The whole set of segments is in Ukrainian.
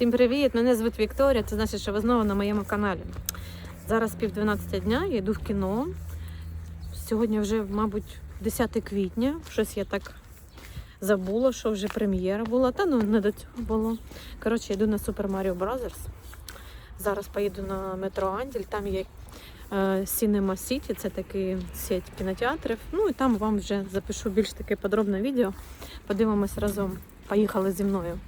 Всім привіт! Мене звуть Вікторія. Це значить, що ви знову на моєму каналі. Зараз пів 12 дня, я йду в кіно. Сьогодні вже, мабуть, 10 квітня. Щось я так забула, що вже прем'єра була. Та ну не до цього було. Коротше, йду на Super Mario Bros. Зараз поїду на метро Анділь. Там є е, Cinema City, це такий сеть кінотеатрів. Ну і там вам вже запишу більш таке подробне відео. Подивимось разом. Поїхали зі мною.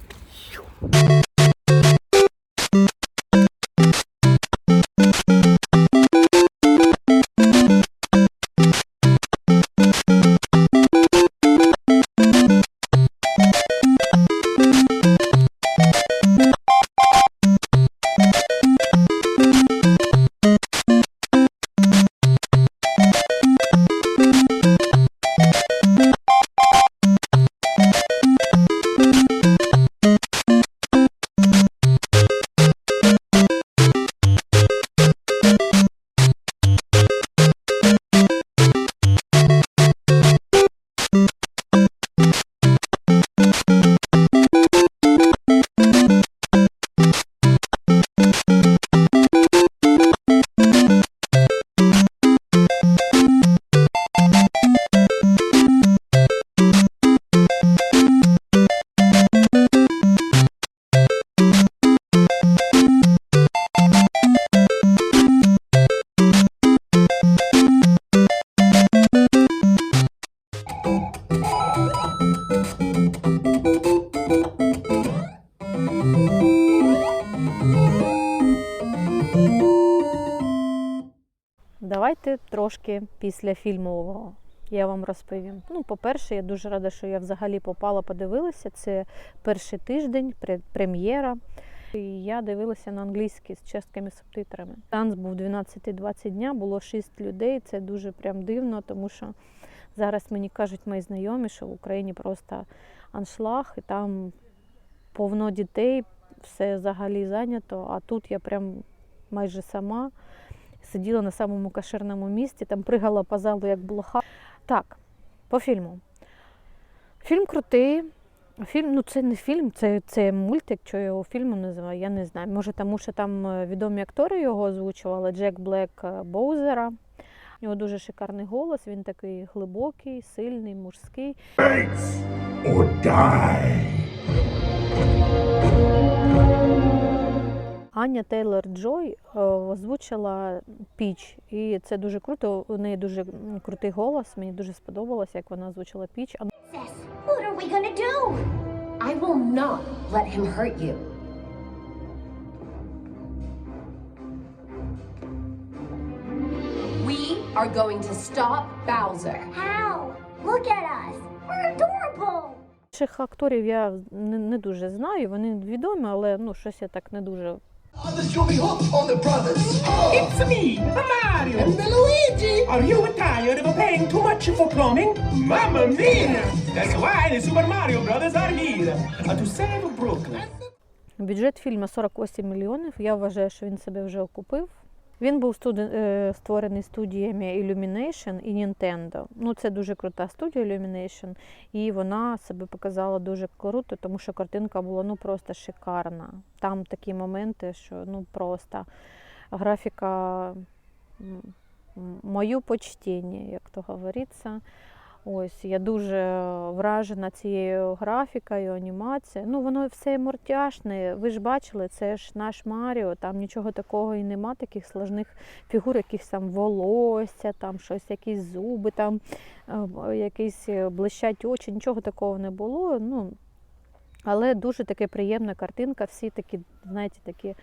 Трошки після фільмового. Я вам розповім. Ну, по-перше, я дуже рада, що я взагалі попала, подивилася. Це перший тиждень, прем'єра. І я дивилася на англійській з чеськими субтитрами. Танц був 12-20 дня, було 6 людей. Це дуже прям дивно, тому що зараз мені кажуть мої знайомі, що в Україні просто аншлаг, і там повно дітей, все взагалі зайнято. А тут я прям майже сама сиділа на самому кашерному місці, там пригала по залу, як блоха. Так, по фільму. Фільм крутий. Фільм, ну це не фільм, це, це мультик, що його фільмом називаю, я не знаю. Може, тому що там е, відомі актори його озвучували, Джек Блек е, Боузера. У нього дуже шикарний голос, він такий глибокий, сильний, мужський. Thanks or die. Аня Тейлор Джой е, озвучила Піч, і це дуже круто. У неї дуже крутий голос. Мені дуже сподобалося, як вона озвучила Піч. What are we gonna do? I will not let him hurt you. We are going to stop Bowser. How? Look at us. We're adorable. Інших акторів я не, не дуже знаю. Вони відомі, але ну щось я так не дуже. On the be hooked on the brothers. Oh. It's me, Mario. And the Luigi. Are you tired of paying too much for plumbing? Mamma mia! That's why the Super Mario Brothers are here uh, to save Brooklyn. Бюджет фільму 48 мільйонів. Я вважаю, що він себе вже окупив. Він був студи... е, створений студіями Illumination і Nintendo. Ну, це дуже крута студія Illumination, і вона себе показала дуже круто, тому що картинка була ну просто шикарна. Там такі моменти, що ну просто графіка мою почтіння, як то говориться. Ось я дуже вражена цією графікою, анімацією. Ну, воно все мортяшне. Ви ж бачили, це ж наш Маріо, там нічого такого і нема, таких сложних фігур, якихось там волосся, там щось, якісь зуби, там е, якісь е, блищать очі, нічого такого не було. Ну, але дуже таке приємна картинка, всі такі, знаєте, такі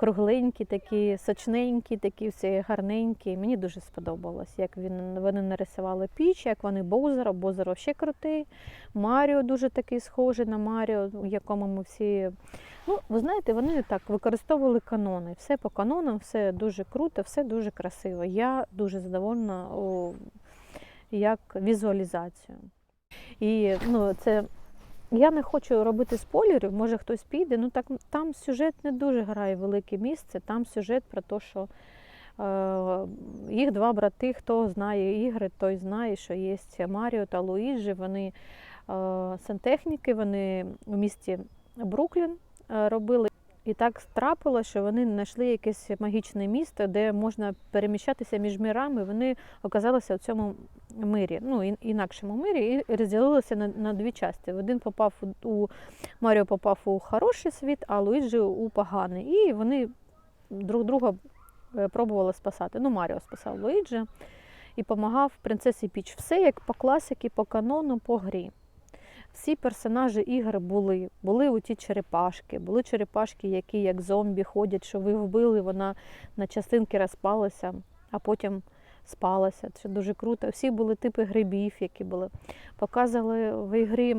кругленькі, такі сочненькі, такі всі гарненькі. Мені дуже сподобалось, як він, вони нарисували піч, як вони Боузера, Боузер ще крутий. Маріо дуже такий схожий на Маріо, в якому ми всі. Ну, ви знаєте, вони так використовували канони. Все по канонам, все дуже круто, все дуже красиво. Я дуже задоволена о, як візуалізацію. І ну, це я не хочу робити спойлерів, може хтось піде. Ну так там сюжет не дуже грає велике місце. Там сюжет про те, що е, їх два брати, хто знає ігри, той знає, що є Маріо та Луїджі. Вони е, сантехніки, вони в місті Бруклін е, робили І так трапило, що вони знайшли якесь магічне місто, де можна переміщатися між мірами. Вони оказалися в цьому мирі, ну інакшому мирі, і розділилися на, на дві частини. Один попав у, Маріо попав у хороший світ, а Луїджі у поганий. І вони друг друга е, пробували спасати. Ну, Маріо спасав Луїджі і допомагав принцесі Піч. Все як по класиці, по канону, по грі. Всі персонажі ігор були. Були у ті черепашки, були черепашки, які як зомбі ходять, що ви вбили, вона на частинки розпалася, а потім спалася. Це дуже круто. Всі були типи грибів, які були. Показували в ігрі,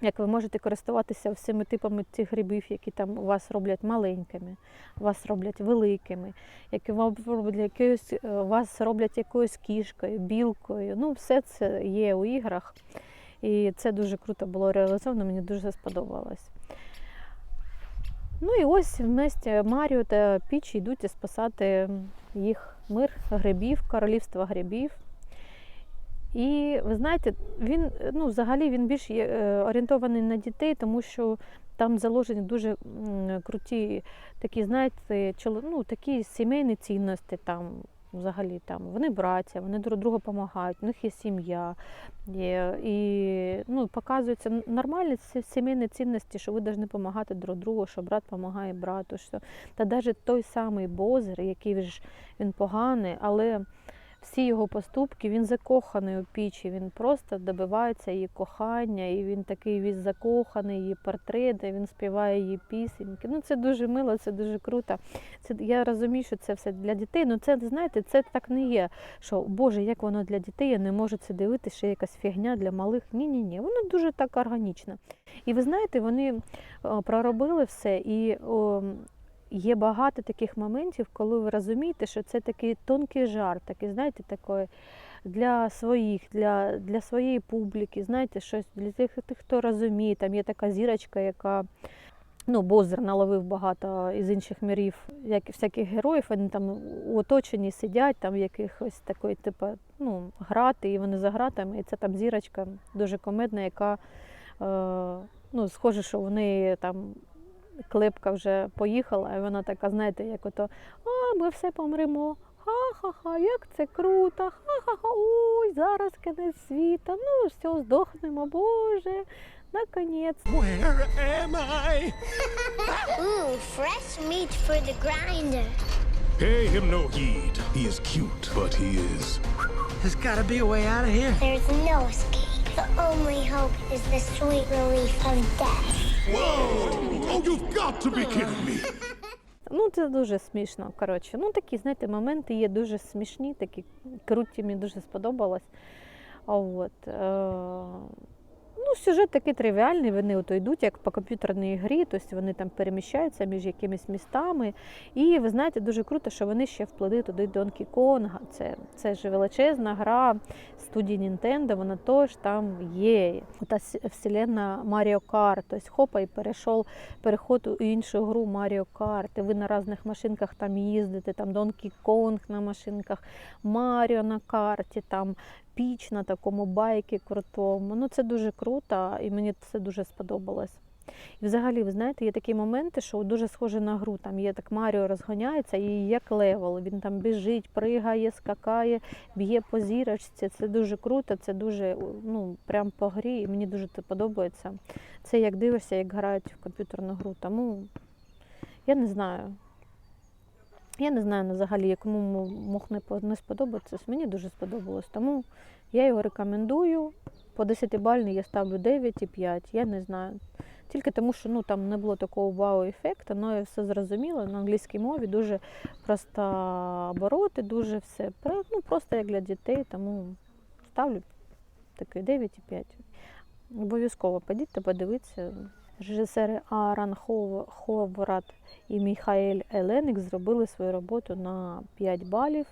як ви можете користуватися всіми типами цих грибів, які там у вас роблять маленькими, вас роблять великими, які вам якоюсь, е, вас роблять якоюсь кішкою, білкою. Ну, все це є у іграх. І це дуже круто було реалізовано, мені дуже сподобалось. Ну і ось вместе Маріо та Піч йдуть спасати їх мир грибів, королівства грибів. І ви знаєте, він ну, взагалі він більш є, е, орієнтований на дітей, тому що там заложені дуже круті такі, знаєте, ну, такі сімейні цінності там. Взагалі там вони браття, вони друг другу допомагають, у них є сім'я. І ну, показуються нормальні сімейні цінності, що ви повинні допомагати друг другу, що брат допомагає брату. Що... Та навіть той самий Бозер, який ж він поганий, але всі його поступки, він закоханий у пічі, він просто добивається її кохання, і він такий весь закоханий, її портрети, він співає її пісеньки. Ну це дуже мило, це дуже круто. Це я розумію, що це все для дітей. Ну це знаєте, це так не є. Що Боже, як воно для дітей, я не можу це дивитися, що якась фігня для малих. Ні, ні. Воно дуже так органічно. І ви знаєте, вони о, проробили все і. Є багато таких моментів, коли ви розумієте, що це такий тонкий жарт, такий, знаєте, такий для своїх, для, для своєї публіки, знаєте, щось для тих, тих, хто розуміє. Там є така зірочка, яка ну, Бозер наловив багато із інших мірів, як всяких героїв. Вони там у оточенні сидять, там якихось такої, типу, ну, грати, і вони за гратами. І це там зірочка дуже комедна, яка е, ну, схоже, що вони там клепка вже поїхала, і вона така, знаєте, як ото, а ми все помремо. Ха-ха-ха, як це круто! Ха-ха-ха, ой, зараз кінець світа. Ну, все, здохнемо, Боже, наконець. Where am I? Ooh, fresh meat for the grinder. Pay him no heed. He is cute, but he is. There's gotta be a way out of here. There's no escape. The only hope is the sweet relief of death. Oh, you've got to be kidding me! Ну, це дуже смішно. Коротше, ну такі, знаєте, моменти є дуже смішні, такі круті, мені дуже сподобалось. А от, е, ну, сюжет такий тривіальний, вони ото йдуть як по комп'ютерній грі, тобто вони там переміщаються між якимись містами. І ви знаєте, дуже круто, що вони ще вплили туди Донкі Конга. Це, це ж величезна гра студії Nintendo, вона теж там є. Та вселенна Маріо Карт, тобто хопа і перейшов переход у іншу гру Маріо Карт. Ви на різних машинках там їздите, там Донкі Конг на машинках, Маріо на карті, там Піч на такому байкі крутому. Ну це дуже круто, і мені це дуже сподобалось. І взагалі, ви знаєте, є такі моменти, що дуже схоже на гру. Там є так Маріо розганяється і як левел. Він там біжить, пригає, скакає, б'є по зірочці. Це дуже круто, це дуже ну, прям по грі, і мені дуже це подобається. Це як дивишся, як грають в комп'ютерну гру. Тому я не знаю. Я не знаю взагалі, якому мог не сподобатися. Мені дуже сподобалось. Тому я його рекомендую. По 10-бальний я ставлю 9,5. Я не знаю. Тільки тому, що ну, там не було такого вау-ефекту, але я все зрозуміла. На англійській мові дуже просто обороти, дуже все ну, просто як для дітей, тому ставлю такий 9,5. Обов'язково підіть подивіться. Режисери Хов- Ховрат і Міхаель Еленик зробили свою роботу на 5 балів.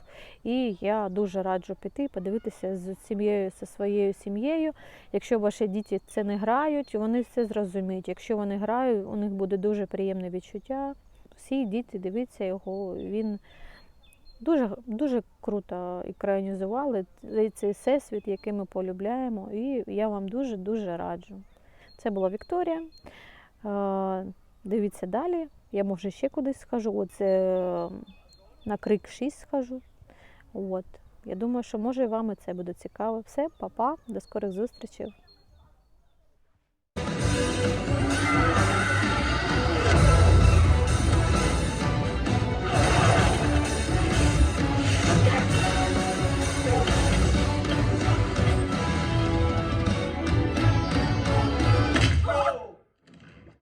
І я дуже раджу піти подивитися з сім'єю, зі своєю сім'єю. Якщо ваші діти це не грають, вони все зрозуміють. Якщо вони грають, у них буде дуже приємне відчуття. Всі діти дивіться його. Він дуже, дуже круто екранізували цей всесвіт, який ми полюбляємо. І я вам дуже-дуже раджу. Це була Вікторія. Е, Дивіться далі. Я може ще кудись схожу. Оце на крик 6 схожу. От. Я думаю, що може і вам і це буде цікаво. Все, па-па, до скорих зустрічей.